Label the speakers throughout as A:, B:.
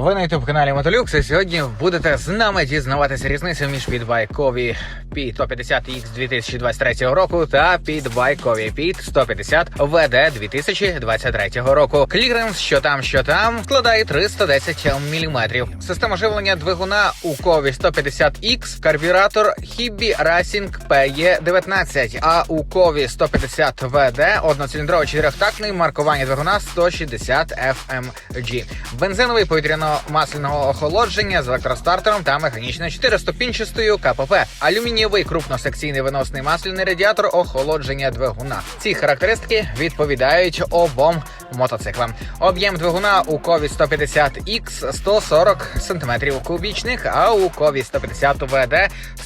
A: Ви на youtube каналі Мотолюкс і сьогодні будете з нами дізнаватися різницю між підбайкові Під 150 X 2023 року та підбайкові Під 150 ВД 2023 року. Кліренс, що там, що там, складає 310 мм. Система живлення двигуна у кові 150 X, карбюратор Hibby Racing PE19, а у кові 150 ВД одноциліндровий чотирьохтактний маркування двигуна 160 FMG. Бензиновий повітряно-масляного охолодження з електростартером та механічною чотириступінчастою КПП. Алюмінієвий крупносекційний виносний масляний радіатор охолодження двигуна. Ці характеристики відповідають обом мотоциклам. Об'єм двигуна у кові 150 X 140 см кубічних, а у кові 150 ВД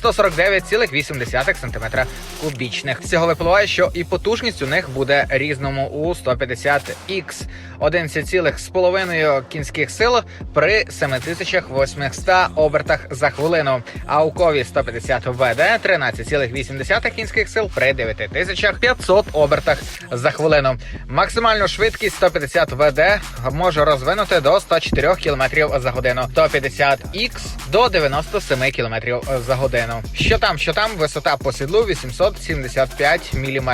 A: 149,8 см кубічних. З цього випливає, що і потужність у них буде різному у 150 X 11,5 кінських сил при 7800 обертах за хвилину. А у кові 150 ВД 13,8 кінських сил при 9500 обертах за хвилину. Максимальну швидкість 150 ВД може розвинути до 104 км за годину, 150 X до 97 км за годину. Що там, що там, висота по сідлу 875 мм.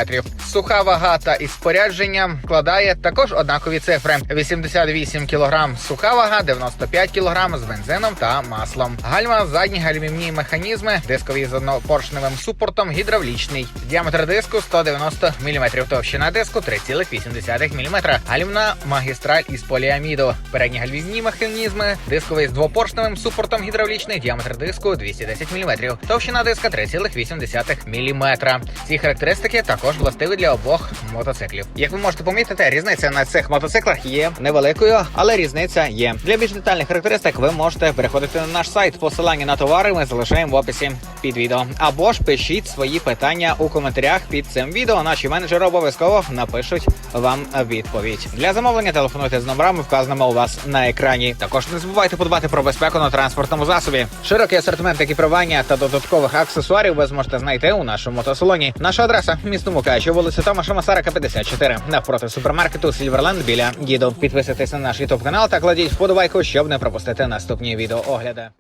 A: Суха вага та із спорядженням складає також однакові цифри: 88 кг суха вага, 95 кг з бензином та маслом. Гальма, задні гальмівні механізми, дискові з однопоршневим супортом, гідравлічний. Діаметр диску 190 мм, товщина диску 3,8 мм. Гальмна магістраль із поліаміду. Передні гальмівні механізми, дисковий з двопоршневим супортом гідравлічний, діаметр диску 210 мм. Товщина диска 3,8 мм. Ці характеристики також властиві для обох мотоциклів. Як ви можете помітити, різниця на цих мотоциклах є невеликою, але різниця є. Для більш детальних характеристик ви можете переходити на наш сайт. Посилання на товари ми залишаємо в описі під відео. Або ж пишіть свої питання у коментарях під цим відео. Наші менеджери обов'язково напишуть вам відповідь. Для замовлення телефонуйте з номерами, вказаними у вас на екрані. Також не забувайте подбати про безпеку на транспортному засобі. Широкий асортимент екіпірування та додаткових аксесуарів ви зможете знайти у нашому мотосалоні. Наша адреса місто Мукачево, вулиця Томаша Масарика, 54, навпроти супермаркету Сільверленд біля Діду. Підписуйтесь на наш ютуб канал та кладіть вподобайку, щоб не пропустити наступні відеоогляди.